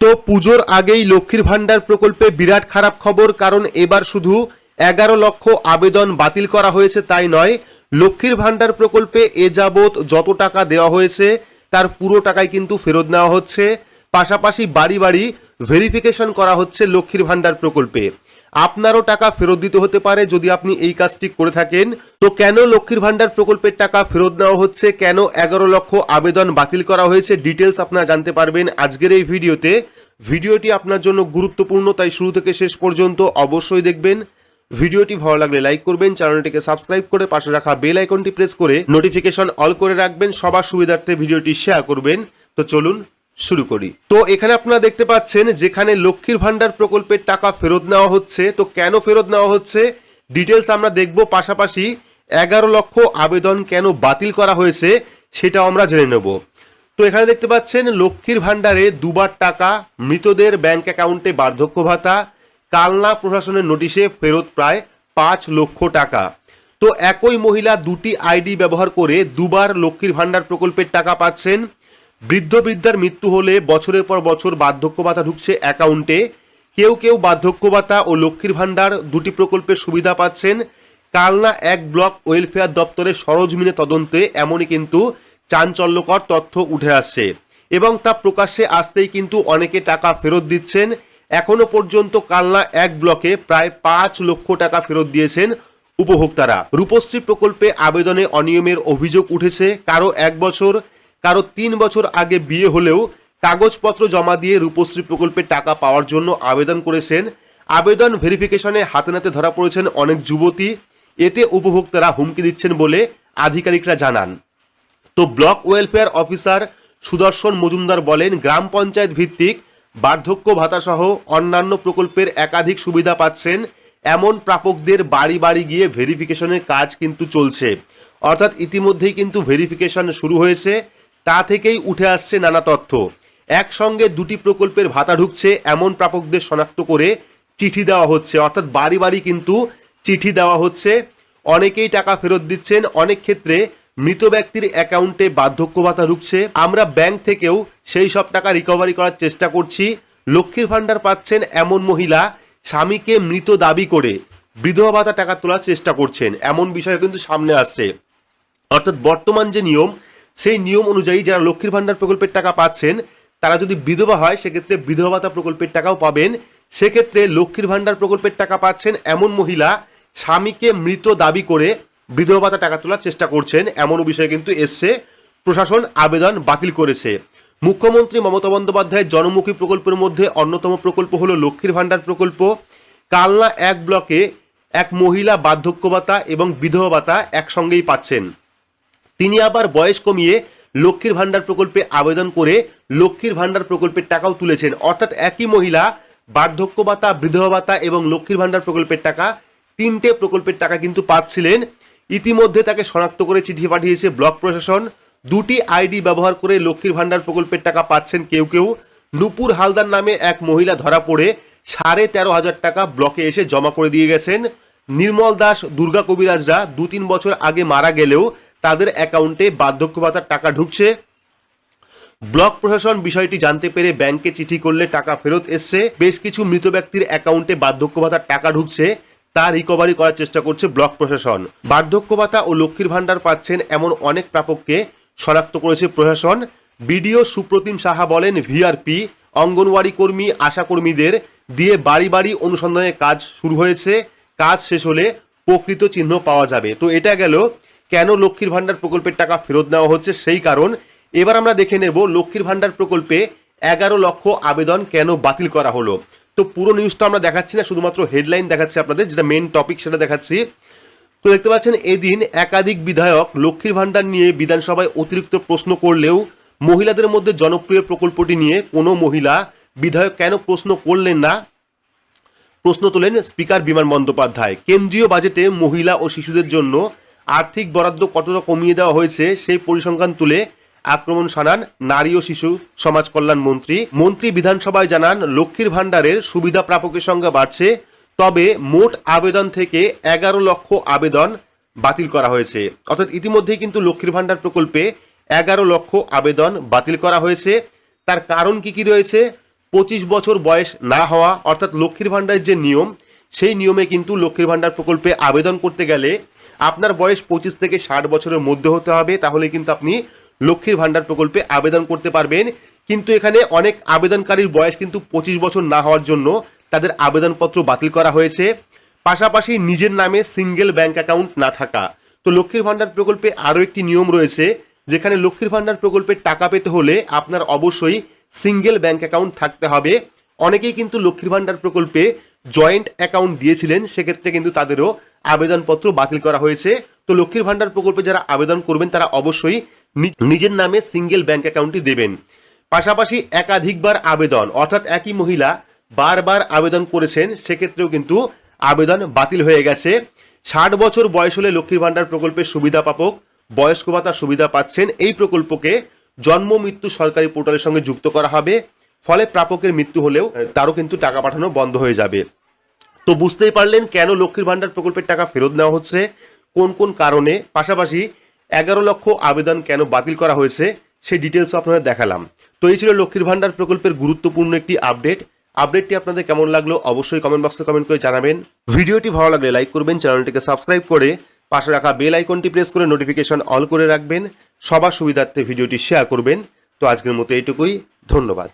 তো পুজোর আগেই লক্ষ্মীর ভাণ্ডার প্রকল্পে বিরাট খারাপ খবর, কারণ এবার শুধু এগারো লক্ষ আবেদন বাতিল করা হয়েছে তাই নয়, লক্ষ্মীর ভাণ্ডার প্রকল্পে এ যাবৎ যত টাকা দেওয়া হয়েছে, তার পুরো টাকাই কিন্তু ফেরত নেওয়া হচ্ছে। পাশাপাশি বাড়ি বাড়ি ভেরিফিকেশন করা হচ্ছে লক্ষ্মীর ভাণ্ডার প্রকল্পে। আপনারও টাকা ফেরত দিতে হতে পারে যদি আপনি এই কাজটি করে থাকেন। তো কেন লক্ষ্মীর ভাণ্ডার প্রকল্পের টাকা ফেরত নেওয়া হচ্ছে? কেন এগারো লক্ষ আবেদন বাতিল করা হয়েছে? ডিটেলস আপনারা জানতে পারবেন আজকের এই ভিডিওতে। ভিডিওটি আপনার জন্য গুরুত্বপূর্ণ, তাই শুরু থেকে শেষ পর্যন্ত অবশ্যই দেখবেন। ভিডিওটি ভালো লাগলে লাইক করবেন, চ্যানেলটিকে সাবস্ক্রাইব করে পাশে রাখা বেল আইকনটি প্রেস করে নোটিফিকেশন অল করে রাখবেন। সবার সুবিধার্থে ভিডিওটি শেয়ার করবেন। তো চলুন শুরু করি। তো এখানে আপনারা দেখতে পাচ্ছেন যেখানে লক্ষ্মীর ভাণ্ডার প্রকল্পের টাকা ফেরত নেওয়া হচ্ছে। তো কেন ফেরত নেওয়া হচ্ছে? ডিটেলস আমরা দেখব। পাশাপাশি এগারো লক্ষ আবেদন কেন বাতিল করা হয়েছে সেটাও আমরা জেনে নেব। তো এখানে দেখতে পাচ্ছেন লক্ষ্মীর ভাণ্ডারে দুবার টাকা, মৃতদের ব্যাংক অ্যাকাউন্টে বার্ধক্য ভাতা, কালনা প্রশাসনের নোটিশে ফেরত প্রায় পাঁচ লক্ষ টাকা। তো একই মহিলা দুটি আইডি ব্যবহার করে দুবার লক্ষ্মীর ভাণ্ডার প্রকল্পের টাকা পাচ্ছেন। বৃদ্ধ বৃদ্ধার মৃত্যু হলে বছরের পর বছর বার্ধক্য ভাতা ঢুকছে অ্যাকাউন্টে। কেউ কেউ বার্ধক্য ভাতা ও লক্ষ্মীর ভাণ্ডার দুটি প্রকল্পের সুবিধা পাচ্ছেন। কালনা এক ব্লক ওয়েলফেয়ার দপ্তরের সরজমিনে তদন্তে এমনই কিন্তু চাঞ্চল্যকর তথ্য উঠে আসছে। এবং তা প্রকাশ্যে আসতেই কিন্তু অনেকে টাকা ফেরত দিচ্ছেন। এখনও পর্যন্ত কালনা এক ব্লকে প্রায় পাঁচ লক্ষ টাকা ফেরত দিয়েছেন উপভোক্তারা। রূপশ্রী প্রকল্পে আবেদনে অনিয়মের অভিযোগ উঠেছে। কারও এক বছর কারও তিন বছর আগে বিয়ে হলেও কাগজপত্র জমা দিয়ে রূপশ্রী প্রকল্পে টাকা পাওয়ার জন্য আবেদন করেছেন। আবেদন ভেরিফিকেশনে হাতে নাতে ধরা পড়েছেন অনেক যুবতী। এতে উপভোক্তারা হুমকি দিচ্ছেন বলে আধিকারিকরা জানান। তো block welfare officer Sudarshan Majumdar বলেন, গ্রাম পঞ্চায়েত ভিত্তিক বার্ধক্য ভাতা সহ অন্যান্য প্রকল্পের একাধিক সুবিধা পাচ্ছেন। এমন প্রাপকদের বাড়ি বাড়ি গিয়ে ভেরিফিকেশনের কাজ কিন্তু চলছে। অর্থাৎ ইতিমধ্যেই কিন্তু ভেরিফিকেশন শুরু হয়েছে। তা থেকেই উঠে আসছে নানা তথ্য। একসঙ্গে দুটি প্রকল্পের ভাতা ঢুকছে, এমন প্রাপকদের শনাক্ত করে চিঠি দেওয়া হচ্ছে। অর্থাৎ বাড়ি বাড়ি কিন্তু চিঠি দেওয়া হচ্ছে। অনেকেই টাকা ফেরত দিচ্ছেন, অনেক ক্ষেত্রে মৃত ব্যক্তির অ্যাকাউন্টে বার্ধক্য ভাতা ঢুকছে। আমরা ব্যাংক থেকেও সেই সব টাকা রিকভারি করার চেষ্টা করছি। লক্ষ্মীর ভাণ্ডার পাচ্ছেন এমন মহিলা, স্বামীকে মৃত দাবি করে বিধবা ভাতা টাকা তোলার চেষ্টা করছেন। এমন বিষয় কিন্তু সামনে আসছে। অর্থাৎ বর্তমান যে নিয়ম সেই নিয়ম অনুযায়ী যারা লক্ষ্মীর ভাণ্ডার প্রকল্পের টাকা পাচ্ছেন, তারা যদি বিধবা হয়, সেক্ষেত্রে বিধবা ভাতা প্রকল্পের টাকাও পাবেন। সেক্ষেত্রে লক্ষ্মীর ভাণ্ডার প্রকল্পের টাকা পাচ্ছেন এমন মহিলা, স্বামীকে মৃত দাবি করে বিধবা ভাতা টাকা তোলার চেষ্টা করছেন। এমন বিষয়ে কিন্তু এসছে। প্রশাসন আবেদন বাতিল করেছে। মুখ্যমন্ত্রী মমতা বন্দ্যোপাধ্যায়ের জনমুখী প্রকল্পের মধ্যে অন্যতম প্রকল্প হলো লক্ষ্মীর ভাণ্ডার প্রকল্প। কালনা এক ব্লকে এক মহিলা বার্ধক্য ভাতা এবং বিধবা ভাতা একসঙ্গেই পাচ্ছেন। তিনি আবার বয়স কমিয়ে লক্ষ্মীর ভাণ্ডার প্রকল্পে আবেদন করে লক্ষ্মীর ভাণ্ডার প্রকল্পের টাকাও তুলেছেন। অর্থাৎ একই মহিলা বার্ধক্য ভাতা বিধবা ভাতা এবং লক্ষ্মীর ভাণ্ডার প্রকল্পের টাকা, তিনটে প্রকল্পের টাকা কিন্তু পাচ্ছিলেন। ইতিমধ্যে তাকে শনাক্ত করে চিঠি পাঠিয়েছে ব্লক প্রশাসন। দুটি আইডি ব্যবহার করে লক্ষ্মীর ভাণ্ডার প্রকল্পের টাকা পাচ্ছেন কেউ কেউ। নুপুর হালদার নামে এক মহিলা ধরা পড়ে সাড়ে তেরো হাজার টাকা ব্লকে এসে জমা করে দিয়ে গেছেন। নির্মল দাস, দুর্গা কবিরাজরা দু তিন বছর আগে মারা গেলেও তাদের অ্যাকাউন্টে বার্ধক্য ভাতার টাকা ঢুকছে। ব্লক প্রশাসন বিষয়টি জানতে পেরে ব্যাংকে চিঠি করলে টাকা ফেরত এসছে। বেশ কিছু মৃত ব্যক্তির অ্যাকাউন্টে বার্ধক্য ভাতার টাকা ঢুকছে, তা রিকভারি করার চেষ্টা করছে ব্লক প্রশাসন। বার্ধক্য ভাতা ও লক্ষ্মীর ভাণ্ডার পাচ্ছেন এমন অনেক প্রাপককে শনাক্ত করেছে প্রশাসন। বিডিও সুপ্রতিম সাহা বলেন, ভিআরপি, অঙ্গনওয়াড়ি কর্মী আশাকর্মীদের দিয়ে বাড়ি বাড়ি অনুসন্ধানের কাজ শুরু হয়েছে। কাজ শেষ হলে প্রকৃত চিহ্ন পাওয়া যাবে। তো এটা গেল কেন লক্ষ্মীর ভাণ্ডার প্রকল্পের টাকা ফেরত নেওয়া হচ্ছে সেই কারণ? এবার আমরা দেখে নেব লক্ষ্মীর ভাণ্ডার প্রকল্পে এগারো লক্ষ আবেদন কেন বাতিল করা হলো? তো পুরো নিউজটা আমরা দেখাচ্ছি না, শুধুমাত্র হেডলাইন দেখাচ্ছি আপনাদের, যেটা মেন টপিক সেটা দেখাচ্ছি। তো দেখতে পাচ্ছেন, এদিন একাধিক বিধায়ক লক্ষ্মীর ভাণ্ডার নিয়ে বিধানসভায় অতিরিক্ত প্রশ্ন করলেও মহিলাদের মধ্যে জনপ্রিয় প্রকল্পটি নিয়ে কোনো মহিলা বিধায়ক কেন প্রশ্ন করলেন না? প্রশ্ন তোলেন স্পিকার বিমান বন্দ্যোপাধ্যায়। কেন্দ্রীয় বাজেটে মহিলা ও শিশুদের জন্য আর্থিক বরাদ্দ কতটা কমিয়ে দেওয়া হয়েছে সেই পরিসংখ্যান তুলে আক্রমণ শানান নারী ও শিশু সমাজ কল্যাণ মন্ত্রী। মন্ত্রী বিধানসভায় জানান, লক্ষ্মীর ভাণ্ডারের সুবিধা প্রাপকের সংখ্যা বাড়ছে, তবে মোট আবেদন থেকে এগারো লক্ষ আবেদন বাতিল করা হয়েছে। অর্থাৎ ইতিমধ্যেই কিন্তু লক্ষ্মীর ভাণ্ডার প্রকল্পে এগারো লক্ষ আবেদন বাতিল করা হয়েছে। তার কারণ কি কি রয়েছে? পঁচিশ বছর বয়স না হওয়া, অর্থাৎ লক্ষ্মীর ভাণ্ডারের যে নিয়ম, সেই নিয়মে কিন্তু লক্ষ্মীর ভাণ্ডার প্রকল্পে আবেদন করতে গেলে আপনার বয়স পঁচিশ থেকে ষাট বছরের মধ্যে হতে হবে, তাহলে কিন্তু আপনি লক্ষ্মীর ভাণ্ডার প্রকল্পে আবেদন করতে পারবেন। কিন্তু এখানে অনেক আবেদনকারীর বয়স কিন্তু পঁচিশ বছর না হওয়ার জন্য তাদের আবেদনপত্র বাতিল করা হয়েছে। পাশাপাশি নিজের নামে সিঙ্গেল ব্যাংক অ্যাকাউন্ট না থাকা। তো লক্ষ্মীর ভাণ্ডার প্রকল্পে আরও একটি নিয়ম রয়েছে, যেখানে লক্ষ্মীর ভাণ্ডার প্রকল্পের টাকা পেতে হলে আপনার অবশ্যই সিঙ্গেল ব্যাংক অ্যাকাউন্ট থাকতে হবে। অনেকেই কিন্তু লক্ষ্মীর ভাণ্ডার প্রকল্পে জয়েন্ট অ্যাকাউন্ট দিয়েছিলেন, সেক্ষেত্রে কিন্তু তাদেরও আবেদনপত্র বাতিল করা হয়েছে। তো লক্ষ্মীর ভাণ্ডার প্রকল্পে যারা আবেদন করবেন, তারা অবশ্যই নিজের নামে সিঙ্গেল ব্যাংক অ্যাকাউন্টটি দেবেন। পাশাপাশি একাধিকবার আবেদন, অর্থাৎ একই মহিলা বারবার আবেদন করেছেন, সেক্ষেত্রেও কিন্তু আবেদন বাতিল হয়ে গেছে। ষাট বছর বয়স হলে লক্ষ্মীর ভাণ্ডার প্রকল্পের সুবিধা পাপক, বয়স্ক ভাতার সুবিধা পাচ্ছেন। এই প্রকল্পকে জন্ম মৃত্যু সরকারি পোর্টালের সঙ্গে যুক্ত করা হবে। ফলে প্রাপকের মৃত্যু হলেও তারও কিন্তু টাকা পাঠানো বন্ধ হয়ে যাবে। তো বুঝতেই পারলেন কেন লক্ষ্মীর ভাণ্ডার প্রকল্পের টাকা ফেরত নেওয়া হচ্ছে, কোন কোন কারণে, পাশাপাশি এগারো লক্ষ আবেদন কেন বাতিল করা হয়েছে, সেই ডিটেলস আপনাদের দেখালাম। তো এই ছিল লক্ষ্মীর ভাণ্ডার প্রকল্পের গুরুত্বপূর্ণ একটি আপডেট আপডেটটি আপনাদের কেমন লাগল অবশ্যই কমেন্ট বক্সে কমেন্ট করে জানাবেন। ভিডিওটি ভালো লাগলে লাইক করবেন, চ্যানেলটিকে সাবস্ক্রাইব করে পাশে রাখা বেল আইকনটি প্রেস করে নোটিফিকেশন অল করে রাখবেন। সবার সুবিধার্থে ভিডিওটি শেয়ার করবেন। তো আজকের মতো এইটুকুই, ধন্যবাদ।